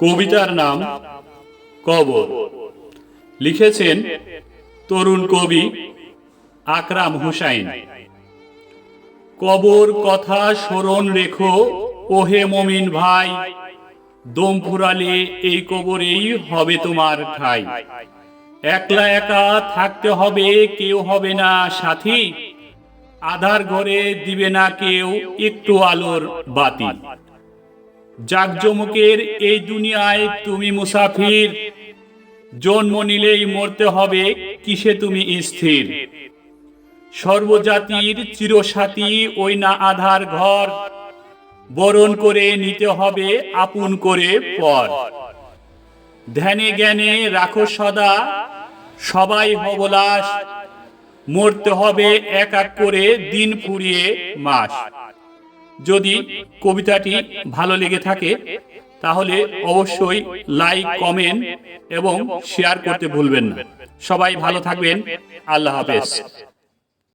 কবিতার নাম কবর। লিখেছেন তরুণ কবি আকরাম হুসাইন। কবর কথা স্মরণ রেখো, ওহে মমিন ভাই দম ফুরালে এই কবরেই হবে তোমার ঠাই। একলা একা থাকতে হবে, কেউ হবে না সাথী, আধার ঘরে দিবে না কেউ একটু আলোর বাতি। জাকজমকের এই দুনিয়ায় তুমি মুসাফির। জন্ম নিলেই মরতে হবে, কিসে তুমি স্থির? সর্বজাতির চিরসাথী ওই না আধার ঘর। বরণ করে নিতে হবে, আপন করে পর। ধ্যানে জ্ঞানে রাখো সদা, সবাই হবলাস। মরতে হবে এক এক করে দিন ফুরিয়ে মাস। যদি কবিতাটি ভালো লেগে থাকে, তাহলে অবশ্যই লাইক কমেন্ট এবং শেয়ার করতে ভুলবেন না। সবাই ভালো থাকবেন। আল্লাহ হাফেজ।